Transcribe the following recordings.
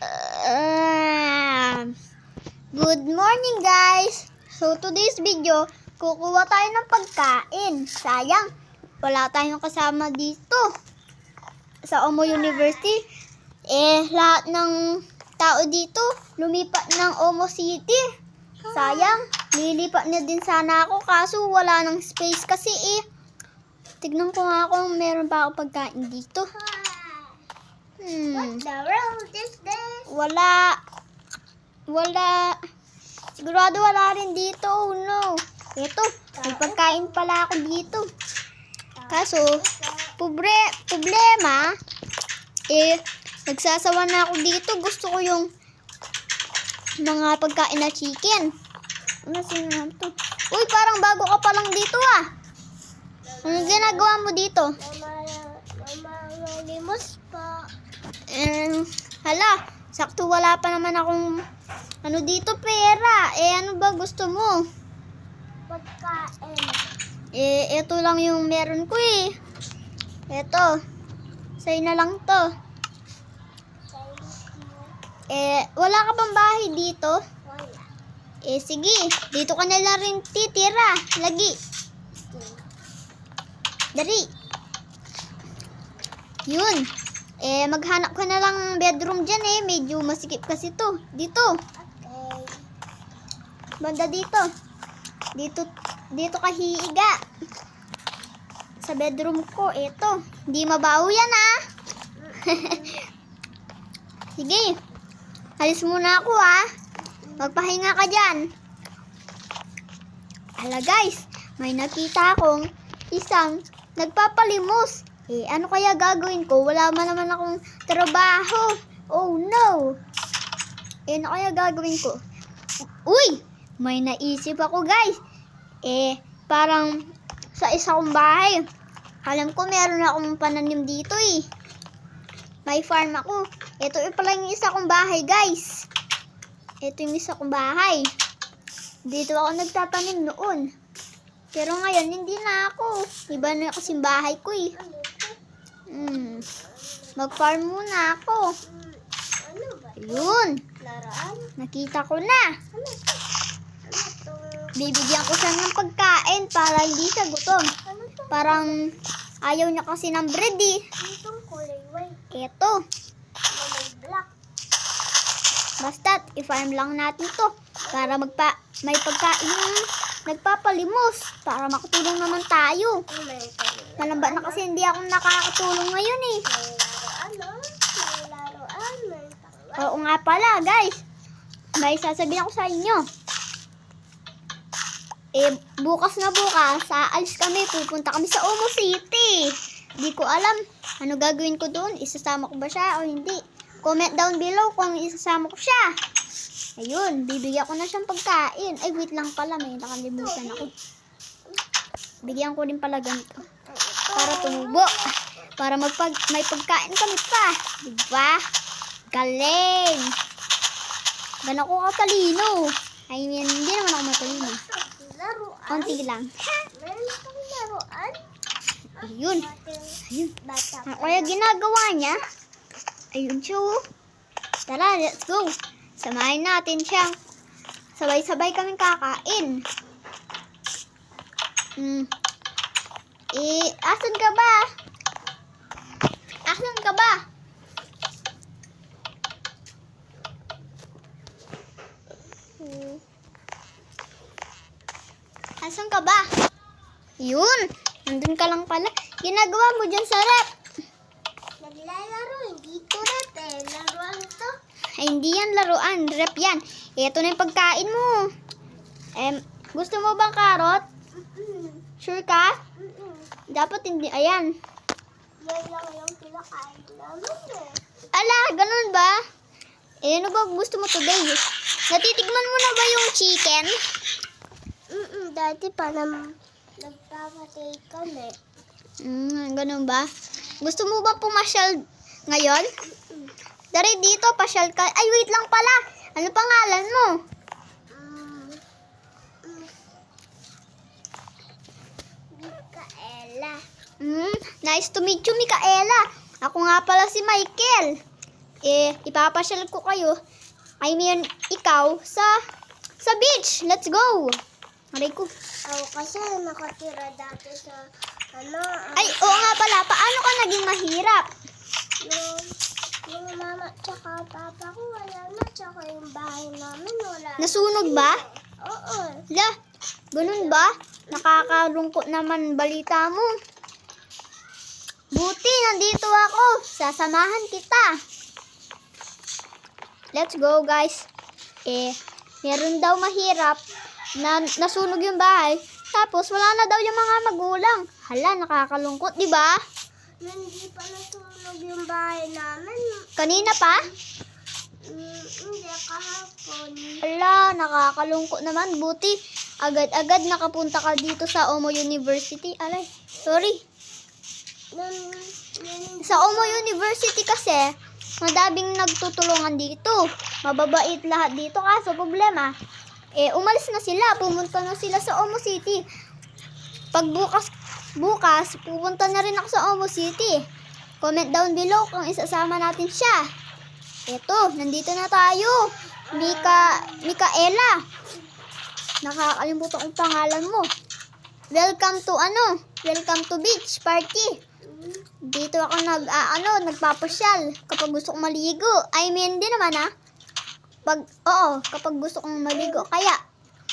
Uh, good morning guys! So today's video, kukuha tayo ng pagkain. Sayang, wala tayong kasama dito. Sa Omo University. Eh, lahat ng tao dito, lumipat ng Omo City. Sayang, lilipat na din sana ako kaso wala ng space kasi eh. Tignan ko nga kung meron pa ako pagkain dito. Hmm. the world is this? Wala. Wala. Sigurado wala rin dito. Oh no. Ito, may pagkain pala ako dito. Kaso, pobre, problema, eh, nagsasawa na ako dito. Gusto ko yung mga pagkain na chicken. Ano naman to? Uy, parang bago ka pa lang dito ah. Ano ginagawa mo dito? Mama, mama, malimos po. Eh, hala, sakto wala pa naman akong ano dito pera. Eh, ano ba gusto mo? Pagkain. Eh, ito lang yung meron ko eh. Ito. Sa'yo na lang to. Eh, wala ka bang bahay dito? Wala. Eh, sige. Dito ka na lang rin titira. Lagi. Dari. Yun. Eh, maghanap ka na lang bedroom dyan eh. Medyo masikip kasi to. Dito. Okay. Banda dito. Dito, dito ka hiiga. Sa bedroom ko, eto. Hindi mabaho yan, ah. Sige. Alis muna ako, ah. Magpahinga ka dyan. Hala, guys. May nakita akong isang nagpapalimos. Eh, ano kaya gagawin ko? Wala man naman akong trabaho. Oh, no. Eh, ano kaya gagawin ko? Uy! May naisip ako, guys. Eh, parang sa isa kong bahay. Alam ko meron akong pananim dito eh. May farm ako. Ito yung pala yung isa kong bahay, guys. Ito yung isa kong bahay. Dito ako nagtatanim noon. Pero ngayon, hindi na ako. Iba na kasing bahay ko eh. Hmm. Mag-farm muna ako. Ano ba? Ayun. Laruan? Nakita ko na. Ano? Bibigyan ko siya ng pagkain para hindi siya gutom. To? Parang ayaw niya kasi ng bread eh. Ano tong kulay white? Eto. Na may black. Basta't, i-farm lang natin to. Para magpa may pagkain nagpapalimos. Para makatulong naman tayo. Kulay? Malamba na kasi hindi ako nakakatulong ngayon eh. Oo nga pala, guys. May sasabihin ako sa inyo. Eh, bukas na bukas, aalis kami, pupunta kami sa Omo City. Di ko alam, ano gagawin ko doon, isasama ko ba siya o hindi. Comment down below kung isasama ko siya. Ayun, bibigyan ko na siyang pagkain. Ay, wait lang pala, may nakalimutan ako. Bigyan ko din pala ganito. Para tumubo. Para magpag may pagkain kami pa. Diba? Galing! Gano'n ko katalino. I mean, hindi naman ako matalino. Konti lang. Meron laruan? Ayun. Ayun. Ano kaya ginagawa niya? Ayun siya oh. Tara, let's go. Samahin natin siya. Sabay-sabay kaming kakain. Hmm. Eh, asan ka ba? Asan ka ba? Hmm. Asan ka ba? Yun. Nandun ka lang pala. Ginagawa mo dyan sa rep. Naglalaro, hindi to rat eh. Laruan to. Ay, hindi yan laruan. Rep yan. Ito na yung pagkain mo. Em, gusto mo bang karot? Sure ka? Dapat hindi. Ayan. Yan lang yung kinakain namin eh. Ala, ganun ba? Eh, ano ba gusto mo today? Natitigman mo na ba yung chicken? Mm-mm. Dati pa nam nagpapatay kami. Hmm, ganun ba? Gusto mo ba pumasyal ngayon? Dari dito, pasyal ka. Ay, wait lang pala. Ano pangalan mo? Mm. Mm. Hmm, nice to meet you, Mikaela. Ako nga pala si Michael. eh, ipapasyal ko kayo, I mean, ikaw, sa, sa beach. Let's go! Aray ko. Ako kasi nakatira dati sa, ano, ah, Ay, oo nga pala, paano ka naging mahirap? yung, yung mama tsaka papa ko wala na, tsaka yung bahay namin wala. Nasunog ba? Oo. La, ganun ba? Nakakalungkot naman balita mo. Buti, nandito ako. Sasamahan kita. Let's go, guys. Eh, meron daw mahirap na nasunog yung bahay. Tapos, wala na daw yung mga magulang. Hala, nakakalungkot, di ba? Hindi pa nasunog yung bahay namin. Kanina pa? Mm, hindi, kahapon. Hala, nakakalungkot naman. Buti, agad-agad nakapunta ka dito sa Omo University. Alay, sorry. Sa Omo University kasi, madaming nagtutulungan dito. Mababait lahat dito kaso problema, eh umalis na sila, pumunta na sila sa Omo City. Pag bukas, bukas, pupunta na rin ako sa Omo City. Comment down below kung isasama natin siya. Eto, nandito na tayo. Mika, Mikaela. Nakakalimutan ang pangalan mo. Welcome to ano? Welcome to beach party. Dito ako nag, ah, ano, nagpapasyal kapag gusto kong maligo. I mean, di naman ah. Pag, oo, kapag gusto kong maligo. Kaya,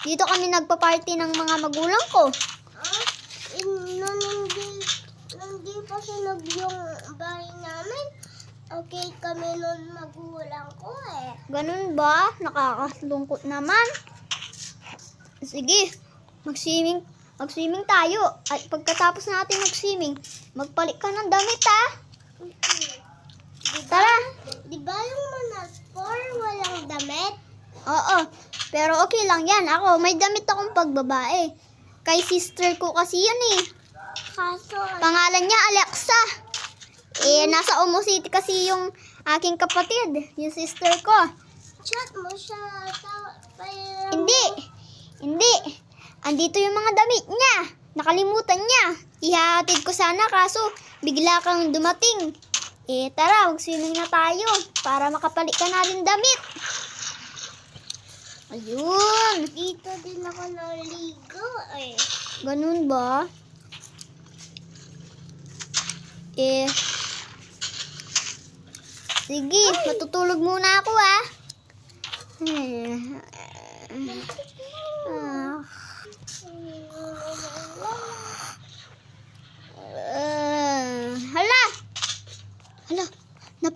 dito kami nagpa-party ng mga magulang ko. ah, in, nun hindi, hindi pa sunog yung bahay namin. Okay kami nun magulang ko eh. Ganun ba? Nakakalungkot naman. Sige, mag-swimming, mag-swimming tayo. At pagkatapos natin mag-swimming, magpalit ka ng damit ah. Diba, Tara. diba yung mga four walang damit? Oo, pero okay lang yan. Ako, may damit akong pagbabae. Kay sister ko kasi yan eh. Kaso, Pangalan niya Alexa. Eh, nasa Omo City kasi yung aking kapatid, yung sister ko. chat mo siya. Parang- Hindi. Hindi. Andito yung mga damit niya. Nakalimutan niya. Ihahatid ko sana kaso bigla kang dumating. Eh, tara, mag-swimming na tayo para makapalit ka na rin damit. Ayun. Dito din ako naligo eh. Ganun ba? Eh, sige, matutulog muna ako ah. Hmm. Ah. Ah. hala! Hala,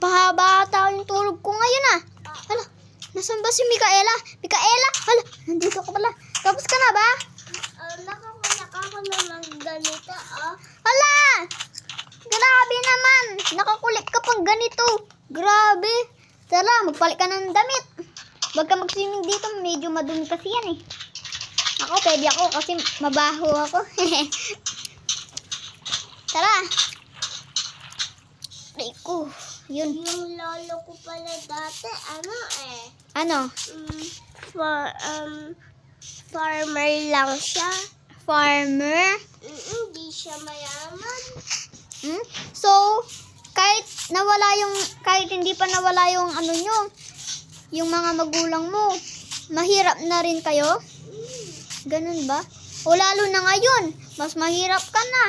napahaba ata yung tulog ko ngayon ah. Hala, nasan ba si Mikaela? Mikaela? Hala, nandito ka pala. Tapos ka na ba? Uh, nakakulak ako naman ganito ah. Hala! Grabe naman! Nakakulit ka pang ganito. Grabe. Tara, magpalit ka ng damit. Huwag ka mag-swimming dito. Medyo madumi kasi yan eh. Ako, pwede ako kasi mabaho ako. Tara. Aray ko. Yun. Yung lolo ko pala dati, ano eh. Ano? Um, for, um, farmer lang siya. Farmer? Mm, Hindi siya mayaman. Hmm? So, kahit nawala yung, kahit hindi pa nawala yung ano nyo, yung mga magulang mo, mahirap na rin kayo? Ganun ba? O lalo na ngayon, mas mahirap ka na.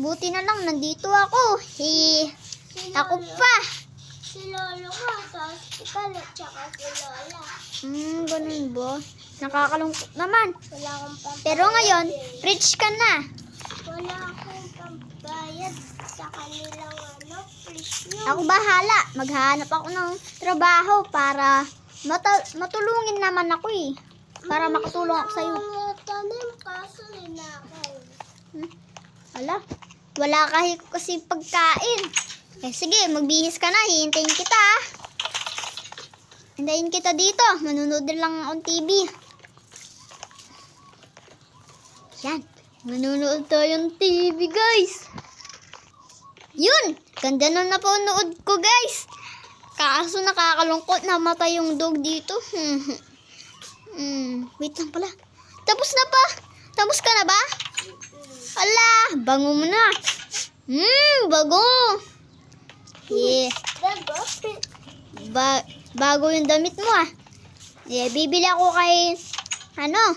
Buti na lang, nandito ako. Si ako pa. Si lolo ko sa hospital at saka si lola. Hmm, ganun ba? Nakakalungkot naman. Wala akong pambayad. Pero ngayon, rich ka na. Wala akong pambayad sa kanilang ano, presyo. Ako bahala. Maghanap ako ng trabaho para mata- matulungin naman ako eh. Para makatulong ako sa'yo. Tanim kaso ninakaw. Ala, wala kahit kasi pagkain. Eh sige, magbihis ka na. Hihintayin kita ah. Hintayin kita dito. Manunod lang akong TV. Yan. Manunood tayong TV, guys. Yun! Ganda na napanood ko, guys. Kaso nakakalungkot namatay yung dog dito. hmm, wait lang pala. Tapos na pa. Tapos ka na ba? Ala, bango mo na. Hmm, bago. Yeah. Ba bago yung damit mo ah. Eh, bibili ako kay, ano,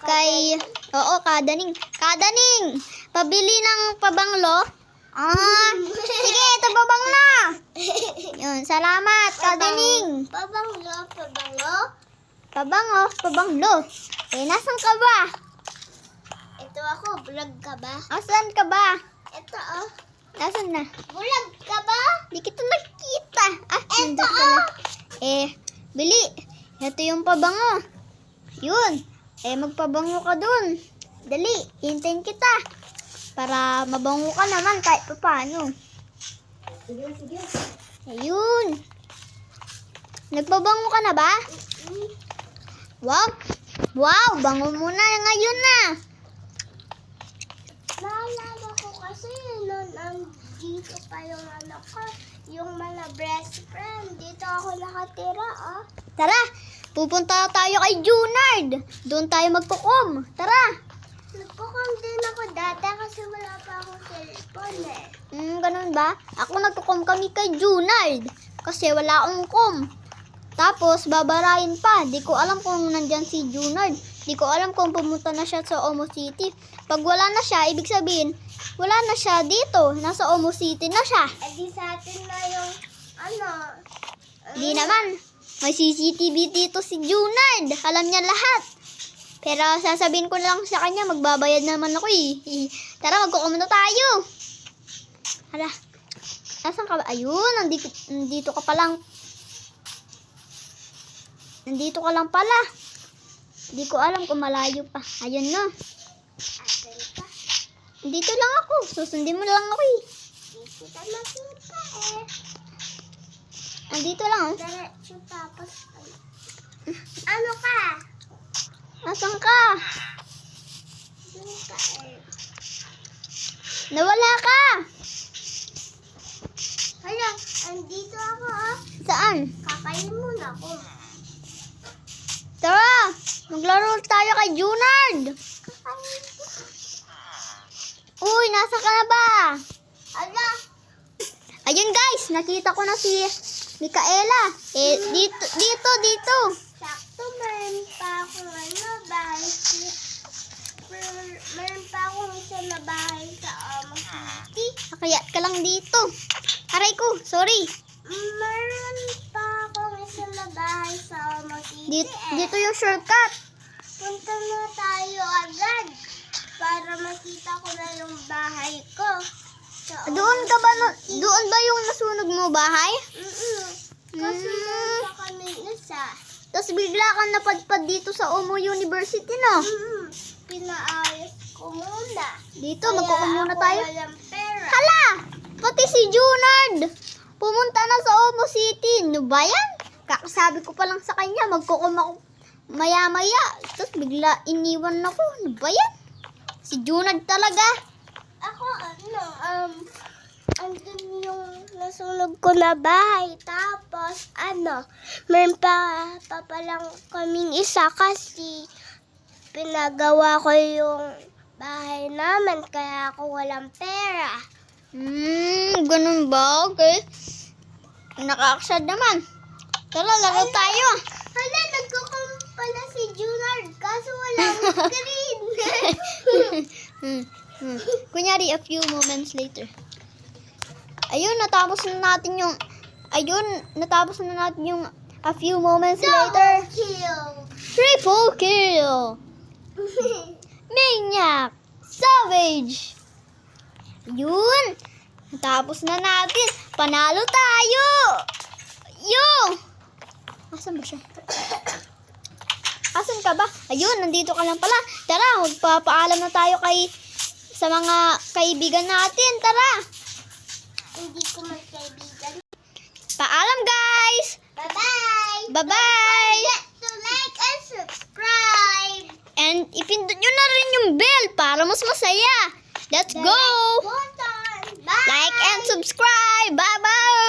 kay, oo, kadaning. Kadaning! Pabili ng pabanglo. Ah, sige, ito babang na. Yun, salamat, kadaning. Pabanglo, pabanglo. Pabango, pabanglo. Eh, nasan ka ba? Ito ako, vlog ka ba? Asan ka ba? Ito oh. Nasaan na? Vlog ka ba? Di kita nakita. Ah, Eto, pala. Eh, bili. Ito yung pabango. Yun. Eh, magpabango ka dun. Dali, hintayin kita. Para mabango ka naman kahit pa paano. Sige, sige. Ayun. Nagpabango ka na ba? Wow. Wow, bango mo na ngayon na. Naalala ko kasi nandito pa yung ano ko, yung mga best friend. Dito ako nakatira, oh. Tara, pupunta tayo kay Junard. Doon tayo magkukom. Tara. Nagkukam din ako dati kasi wala pa akong cellphone eh. Hmm, ganun ba? Ako nagkukom kami kay Junard. Kasi wala akong kom. Tapos, babarayin pa. Di ko alam kung nandyan si Junard. Di ko alam kung pumunta na siya sa Omo City. Pag wala na siya, ibig sabihin, wala na siya dito. Nasa Omo City na siya. Eh di sa atin na yung, ano, Di naman. May CCTV dito si Junard. Alam niya lahat. Pero sasabihin ko lang sa kanya, magbabayad naman ako eh. Eh, Tara, magkukum na tayo. Hala. Nasaan ka ba? Ayun, nandito, nandito ka pa lang. Nandito ka lang pala. Hindi ko alam kung malayo pa. Ayun na. ka. Dito lang ako. Susundin mo lang ako eh. Kita makita eh. Nandito lang oh. Diretso tapos, ano ka? Nasaan ka? Ka eh. Nawala ka. Hala, andito ako oh. Saan? Kakain muna ako. Tara! Maglaro tayo kay Junard! Uy, nasa ka na ba? Ala, Ayun guys, nakita ko na si Mikaela. Eh, dito, dito, dito. sakto meron pa akong ano, bahay si... mer- Meron pa akong isa na bahay sa Amo City. Nakayat ka lang dito. Aray ko, sorry. Meron pa akong isa na bahay sa Amo City Dito, eh. dito yung shortcut. Punta na tayo agad para makita ko na yung bahay ko. Sa Doon ka ba, no- doon ba yung nasunog mo bahay? Mm-mm. Kasi Mm. pa kami isa. Tapos bigla kang napadpad dito sa Omo University, no? Mm-mm. Pinaayos ko muna. Dito, magkukum muna ako tayo. pera. Hala! Pati si Junard! Pumunta na sa Omo City. Ano ba yan? Kakasabi ko pa lang sa kanya, magkukum ako maya-maya. Tapos bigla iniwan ako. Ano ba yan? Si Junard talaga. Ako, ano, um, andun yung nasunog ko na bahay. Tapos, ano, meron pa, pa palang kaming isa kasi pinagawa ko yung bahay namin kaya ako walang pera. Hmm, ganun ba? Okay. Nakaaksad naman. Tara, laro tayo. Hala, nagkukum pala si Junard kaso walang screen. Hmm, hmm. Kunyari, a few moments later. Ayun, natapos na natin yung... Ayun, natapos na natin yung a few moments later. Kill. Triple kill! Maniac! Savage! Yun! Natapos na natin. Panalo tayo! Yo! Asan ba siya? Asan ka ba? Ayun, nandito ka lang pala. Tara, magpapaalam na tayo kay sa mga kaibigan natin. Tara! Hindi ko magkaibigan. Paalam guys! Bye-bye! Bye-bye! Don't forget to like and subscribe! And ipindot nyo na rin yung bell para mas masaya. Let's go! Button! Bye! Like and subscribe. Bye-bye.